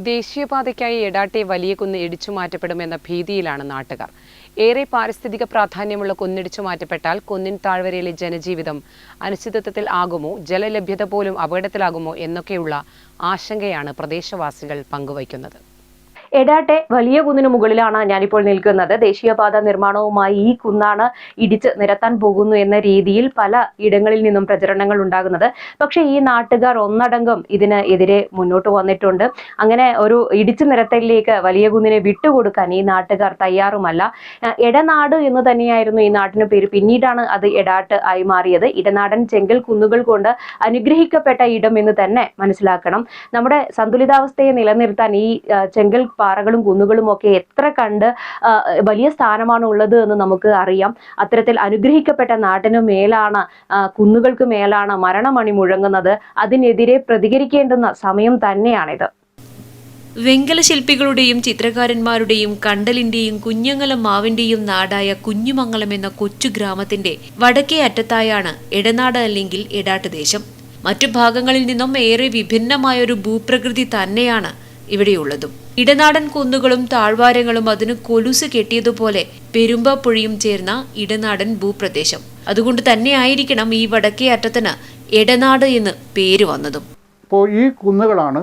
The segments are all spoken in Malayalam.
ദേശീയപാതയ്ക്കായി എടാട്ടെ വലിയ കുന്ന് ഇടിച്ചു മാറ്റപ്പെടുമെന്ന ഭീതിയിലാണ് നാട്ടുകാർ. ഏറെ പാരിസ്ഥിതിക പ്രാധാന്യമുള്ള കുന്നിടിച്ചു മാറ്റപ്പെട്ടാൽ കുന്നിൻ താഴ്വരയിലെ ജനജീവിതം അനിശ്ചിതത്വത്തിൽ ആകുമോ ജലലഭ്യത പോലും അപകടത്തിലാകുമോ എന്നൊക്കെയുള്ള ആശങ്കയാണ് പ്രദേശവാസികൾ പങ്കുവയ്ക്കുന്നത്. എടാട്ടെ വലിയ കുന്നിന് മുകളിലാണ് ഞാനിപ്പോൾ നിൽക്കുന്നത്. ദേശീയപാത നിർമ്മാണവുമായി ഈ കുന്നാണ് ഇടിച്ച് നിരത്താൻ പോകുന്നു എന്ന രീതിയിൽ പല ഇടങ്ങളിൽ നിന്നും പ്രചരണങ്ങൾ ഉണ്ടാകുന്നത്. പക്ഷേ ഈ നാട്ടുകാർ ഒന്നടങ്കം ഇതിന് എതിരെ മുന്നോട്ട് വന്നിട്ടുണ്ട്. അങ്ങനെ ഒരു ഇടിച്ചു നിരത്തലിലേക്ക് വലിയ കുന്നിനെ വിട്ടുകൊടുക്കാൻ ഈ നാട്ടുകാർ തയ്യാറുമല്ല. ഇടനാട് എന്ന് തന്നെയായിരുന്നു ഈ നാട്ടിന് പേര്. പിന്നീടാണ് അത് എടാട്ട് ആയി മാറിയത്. ഇടനാടൻ ചെങ്കൽ കുന്നുകൾ കൊണ്ട് അനുഗ്രഹിക്കപ്പെട്ട ഇടം എന്ന് തന്നെ മനസ്സിലാക്കണം. നമ്മുടെ സന്തുലിതാവസ്ഥയെ നിലനിർത്താൻ ഈ ചെങ്കൽ പാറകളും കുന്നുകളും ഒക്കെ എത്ര കണ്ട് വലിയ സ്ഥാനമാണ് ഉള്ളത് എന്ന് നമുക്ക് അറിയാം. അത്തരത്തിൽ അനുഗ്രഹിക്കപ്പെട്ട നാട്ടിന് മേലാണ് കുന്നുകൾക്ക് മേലാണ് മരണമണി മുഴങ്ങുന്നത്. അതിനെതിരെ പ്രതികരിക്കേണ്ടുന്ന സമയം തന്നെയാണിത്. വെങ്കല ശില്പികളുടെയും ചിത്രകാരന്മാരുടെയും കണ്ടലിന്റെയും കുഞ്ഞങ്ങലം മാവിന്റെയും നാടായ കുഞ്ഞുമംഗലം എന്ന കൊച്ചു ഗ്രാമത്തിന്റെ വടക്കേ അറ്റത്തായാണ് ഇടനാട് അല്ലെങ്കിൽ എടാട്ട് ദേശം. മറ്റു ഭാഗങ്ങളിൽ നിന്നും ഏറെ വിഭിന്നമായൊരു ഭൂപ്രകൃതി തന്നെയാണ് ഇവിടെയുള്ളതും. ഇടനാടൻ കുന്നുകളും താഴ്വാരങ്ങളും അതിന് കൊലുസ് കെട്ടിയതുപോലെ പെരുമ്പ പുഴയും ചേർന്ന ഇടനാടൻ ഭൂപ്രദേശം. അതുകൊണ്ട് തന്നെയായിരിക്കണം ഈ വടക്കേ അറ്റത്തിന് ഇടനാട് എന്ന് പേര് വന്നതും. അപ്പോൾ ഈ കുന്നുകളാണ്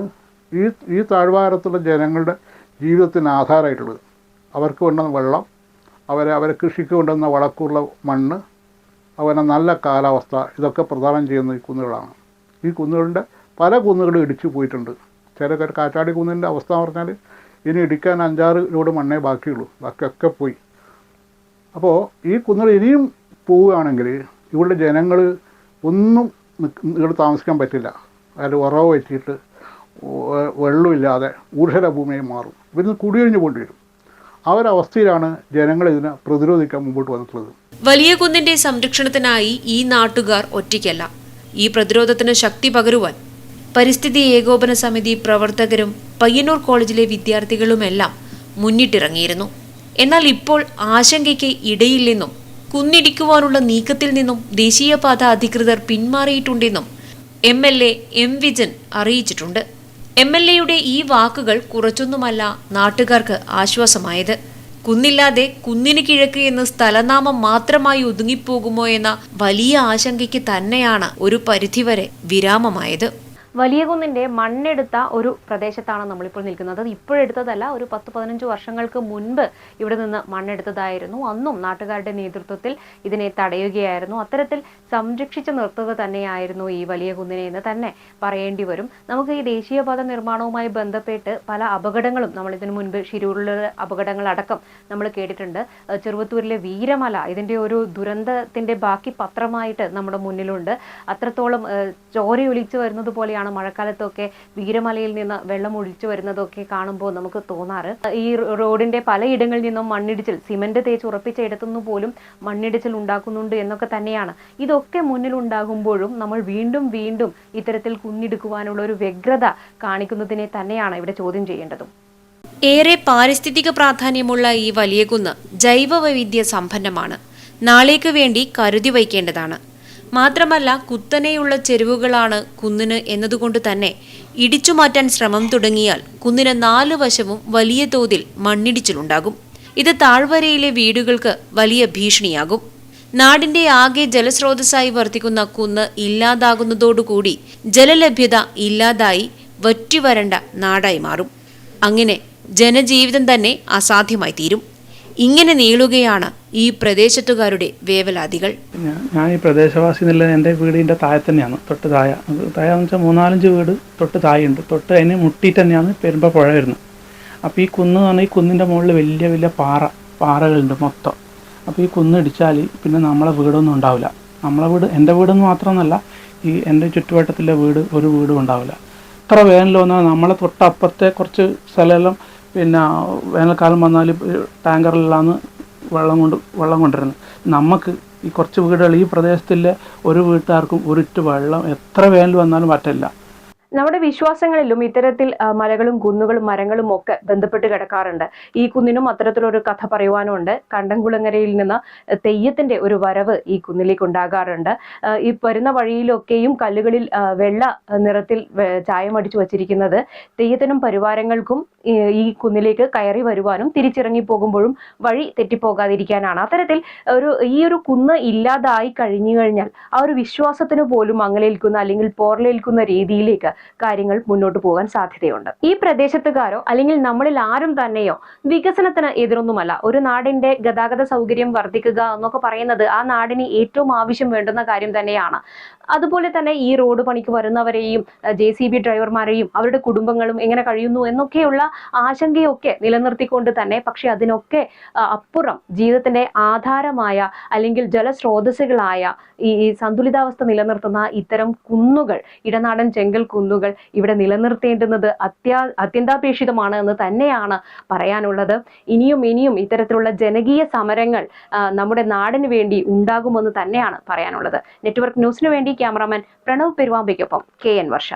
ഈ ഈ താഴ്വാരത്തുള്ള ജനങ്ങളുടെ ജീവിതത്തിന് ആധാരമായിട്ടുള്ളത് അവർക്ക് വേണ്ടുന്ന വെള്ളം അവരെ അവരെ കൃഷിക്ക് വേണ്ടുന്ന വളക്കുള്ള മണ്ണ് അവരെ നല്ല കാലാവസ്ഥ ഇതൊക്കെ പ്രദാനം ചെയ്യുന്ന ഈ കുന്നുകളാണ്. ഈ കുന്നുകളുടെ പല കുന്നുകളും ഇടിച്ചു പോയിട്ടുണ്ട്. ചില കാറ്റാടി കുന്നിന്റെ അവസ്ഥ എന്ന് പറഞ്ഞാൽ ഇനി ഇടിക്കാൻ അഞ്ചാറ് ലോഡ് മണ്ണേ ബാക്കിയുള്ളൂ. ബാക്കിയൊക്കെ പോയി. അപ്പോൾ ഈ കുന്നുകൾ ഇനിയും പോവുകയാണെങ്കിൽ ഇവിടെ ജനങ്ങൾ ഒന്നും ഇവിടെ താമസിക്കാൻ പറ്റില്ല. അതിൽ ഉറവ് വെച്ചിട്ട് വെള്ളമില്ലാതെ ഊർഷര ഭൂമിയായി മാറും. ഇവിടുന്ന് കുടിയൊഴിഞ്ഞു പോകേണ്ടി വരും. ആ ഒരു അവസ്ഥയിലാണ് ജനങ്ങൾ ഇതിനെ പ്രതിരോധിക്കാൻ മുമ്പോട്ട് വന്നിട്ടുള്ളത്. വലിയ കുന്നിന്റെ സംരക്ഷണത്തിനായി ഈ നാട്ടുകാർ ഒറ്റയ്ക്കല്ല. ഈ പ്രതിരോധത്തിന് ശക്തി പകരുവാൻ പരിസ്ഥിതി ഏകോപന സമിതി പ്രവർത്തകരും പയ്യന്നൂർ കോളേജിലെ വിദ്യാർത്ഥികളുമെല്ലാം മുന്നിട്ടിറങ്ങിയിരുന്നു. എന്നാൽ ഇപ്പോൾ ആശങ്കയ്ക്ക് ഇടയില്ലെന്നും കുന്നിടിക്കുവാനുള്ള നീക്കത്തിൽ നിന്നും ദേശീയപാത അധികൃതർ പിന്മാറിയിട്ടുണ്ടെന്നും M L A M Vijin അറിയിച്ചിട്ടുണ്ട്. എം എൽ എയുടെ ഈ വാക്കുകൾ കുറച്ചൊന്നുമല്ല നാട്ടുകാർക്ക് ആശ്വാസമായത്. കുന്നില്ലാതെ കുന്നിന് കിഴക്ക് എന്ന് സ്ഥലനാമം മാത്രമായി ഒതുങ്ങിപ്പോകുമോ എന്ന വലിയ ആശങ്കയ്ക്ക് തന്നെയാണ് ഒരു പരിധിവരെ വിരാമമായത്. വലിയ കുന്നിന്റെ മണ്ണെടുത്ത ഒരു പ്രദേശത്താണ് നമ്മളിപ്പോൾ നിൽക്കുന്നത്. ഇപ്പോഴെടുത്തതല്ല ഒരു പത്ത് പതിനഞ്ച് വർഷങ്ങൾക്ക് മുൻപ് ഇവിടെ നിന്ന് മണ്ണെടുത്തതായിരുന്നു. അന്നും നാട്ടുകാരുടെ നേതൃത്വത്തിൽ ഇതിനെ തടയുകയായിരുന്നു. അത്തരത്തിൽ സംരക്ഷിച്ചു നിർത്തുക തന്നെയായിരുന്നു ഈ വലിയ കുന്നിനെ എന്ന് തന്നെ പറയേണ്ടി വരും. നമുക്ക് ഈ ദേശീയപാത നിർമ്മാണവുമായി ബന്ധപ്പെട്ട് പല അപകടങ്ങളും നമ്മൾ ഇതിനു മുൻപ് ഷിരൂരിലെ അപകടങ്ങളടക്കം നമ്മൾ കേട്ടിട്ടുണ്ട്. ചെറുവത്തൂരിലെ വീരമല ഇതിന്റെ ഒരു ദുരന്തത്തിന്റെ ബാക്കി പത്രമായിട്ട് നമ്മുടെ മുന്നിലുണ്ട്. അത്രത്തോളം ചോരയൊലിച്ചു വരുന്നത് പോലെയാണ് മഴക്കാലത്തൊക്കെ വീരമലയിൽ നിന്ന് വെള്ളം ഒഴിച്ചു വരുന്നതൊക്കെ കാണുമ്പോൾ നമുക്ക് തോന്നാറ്. ഈ റോഡിന്റെ പലയിടങ്ങളിൽ നിന്നും മണ്ണിടിച്ചിൽ സിമന്റ് തേച്ച് ഉറപ്പിച്ച ഇടത്തുനിന്ന് പോലും മണ്ണിടിച്ചിൽ ഉണ്ടാക്കുന്നുണ്ട് എന്നൊക്കെ തന്നെയാണ്. ഇതൊക്കെ മുന്നിൽ ഉണ്ടാകുമ്പോഴും നമ്മൾ വീണ്ടും വീണ്ടും ഇത്തരത്തിൽ കുന്നിടുക്കുവാനുള്ള ഒരു വ്യഗ്രത കാണിക്കുന്നതിനെ തന്നെയാണ് ഇവിടെ ചോദ്യം ചെയ്യേണ്ടതും. ഏറെ പാരിസ്ഥിതിക പ്രാധാന്യമുള്ള ഈ വലിയ കുന്ന് ജൈവ വൈവിധ്യ സമ്പന്നമാണ്. നാളേക്ക് വേണ്ടി കരുതി വയ്ക്കേണ്ടതാണ്. മാത്രമല്ല കുത്തനെയുള്ള ചെരുവുകളാണ് കുന്നിന് എന്നതുകൊണ്ട് തന്നെ ഇടിച്ചു മാറ്റാൻ ശ്രമം തുടങ്ങിയാൽ കുന്നിന് നാല് വശവും വലിയ തോതിൽ മണ്ണിടിച്ചിലുണ്ടാകും. ഇത് താഴ്വരയിലെ വീടുകൾക്ക് വലിയ ഭീഷണിയാകും. നാടിന്റെ ആകെ ജലസ്രോതസ്സായി വർത്തിക്കുന്ന കുന്ന് ഇല്ലാതാകുന്നതോടുകൂടി ജലലഭ്യത ഇല്ലാതായി വറ്റിവരണ്ട നാടായി മാറും. അങ്ങനെ ജനജീവിതം തന്നെ അസാധ്യമായി തീരും ഇങ്ങനെ നീളുകയാണ് ഈ പ്രദേശത്തുകാരുടെ വേവലാതികൾ. ഞാൻ ഈ പ്രദേശവാസി എന്നുള്ള എന്റെ വീടിന്റെ താഴെ തന്നെയാണ് തൊട്ട് താഴെ. താഴെ എന്ന് വെച്ചാൽ മൂന്നാലഞ്ച് വീട് തൊട്ട് താഴെയുണ്ട്. തൊട്ട് അതിന് മുട്ടിയിട്ട് തന്നെയാണ് പെരുമ്പ പുഴ വരുന്നത്. അപ്പോൾ ഈ കുന്ന് പറഞ്ഞാൽ ഈ കുന്നിന്റെ മുകളിൽ വലിയ വലിയ പാറ പാറകളുണ്ട് മൊത്തം. അപ്പോൾ ഈ കുന്ന് ഇടിച്ചാൽ പിന്നെ നമ്മളെ വീടൊന്നും ഉണ്ടാവില്ല. നമ്മളെ വീട് എന്റെ വീടെന്ന് മാത്രമെന്നല്ല ഈ എന്റെ ചുറ്റുവട്ടത്തിലെ വീട് ഒരു വീടും ഉണ്ടാവില്ല. അത്ര വേനൽ വന്നാൽ നമ്മളെ തൊട്ടപ്പുറത്തെ കുറച്ച് സ്ഥലമെല്ലാം പിന്നെ വേനൽക്കാലം വന്നാൽ ടാങ്കറിലാണ് വെള്ളം കൊണ്ട് വെള്ളം കൊണ്ടുവരുന്നത്. നമുക്ക് ഈ കുറച്ച് വീടുകൾ ഈ പ്രദേശത്തിലെ ഒരു വീട്ടുകാർക്കും ഒരിറ്റ് വെള്ളം എത്ര വേനൽ വന്നാലും പറ്റില്ല നമ്മുടെ വിശ്വാസങ്ങളിലും ഇത്തരത്തിൽ മലകളും കുന്നുകളും മരങ്ങളും ഒക്കെ ബന്ധപ്പെട്ട് കിടക്കാറുണ്ട്. ഈ കുന്നിനും അത്തരത്തിലൊരു കഥ പറയുവാനുണ്ട്. കണ്ടംകുളങ്ങരയിൽ നിന്ന് തെയ്യത്തിന്റെ ഒരു വരവ് ഈ കുന്നിലേക്ക് ഉണ്ടാകാറുണ്ട്. ഈ വരുന്ന വഴിയിലൊക്കെയും കല്ലുകളിൽ വെള്ള നിറത്തിൽ ചായമടിച്ചു വച്ചിരിക്കുന്നത് തെയ്യത്തിനും പരിവാരങ്ങൾക്കും ഈ കുന്നിലേക്ക് കയറി വരുവാനും തിരിച്ചിറങ്ങി പോകുമ്പോഴും വഴി തെറ്റിപ്പോകാതിരിക്കാനാണ്. അത്തരത്തിൽ ഒരു ഈ ഒരു കുന്ന് ഇല്ലാതായി കഴിഞ്ഞു കഴിഞ്ഞാൽ ആ ഒരു വിശ്വാസത്തിന് പോലും മങ്ങലേൽക്കുന്ന അല്ലെങ്കിൽ പോർലേൽക്കുന്ന രീതിയിലേക്ക് കാര്യങ്ങൾ മുന്നോട്ട് പോകാൻ സാധ്യതയുണ്ട്. ഈ പ്രദേശത്തുകാരോ അല്ലെങ്കിൽ നമ്മളിൽ ആരും തന്നെയോ വികസനത്തിന് എതിരൊന്നുമല്ല. ഒരു നാടിന്റെ ഗതാഗത സൗകര്യം വർദ്ധിക്കുക എന്നൊക്കെ പറയുന്നത് ആ നാടിന് ഏറ്റവും ആവശ്യം വേണ്ടുന്ന കാര്യം തന്നെയാണ്. അതുപോലെ തന്നെ ഈ റോഡ് പണിക്ക് വരുന്നവരെയും ജെ സി ബി ഡ്രൈവർമാരെയും അവരുടെ കുടുംബങ്ങളും എങ്ങനെ കഴിയുന്നു എന്നൊക്കെയുള്ള ആശങ്കയൊക്കെ നിലനിർത്തിക്കൊണ്ട് തന്നെ പക്ഷെ അതിനൊക്കെ അപ്പുറം ജീവിതത്തിന്റെ ആധാരമായ അല്ലെങ്കിൽ ജലസ്രോതസ്സുകളായ ഈ സന്തുലിതാവസ്ഥ നിലനിർത്തുന്ന ഇത്തരം കുന്നുകൾ ഇടനാടൻ ചെങ്കൽ കുന്നുകൾ ഇവിടെ നിലനിർത്തേണ്ടുന്നത് അത്യാ അത്യന്താപേക്ഷിതമാണ് എന്ന് തന്നെയാണ് പറയാനുള്ളത്. ഇനിയും ഇനിയും ഇത്തരത്തിലുള്ള ജനകീയ സമരങ്ങൾ നമ്മുടെ നാടിന് വേണ്ടി ഉണ്ടാകുമെന്ന് തന്നെയാണ് പറയാനുള്ളത്. നെറ്റ്വർക്ക് ന്യൂസിനു വേണ്ടി ക്യാമറാമാൻ പ്രണവ് പെരുവാമ്പയ്ക്കൊപ്പം കെ എൻ വർഷ.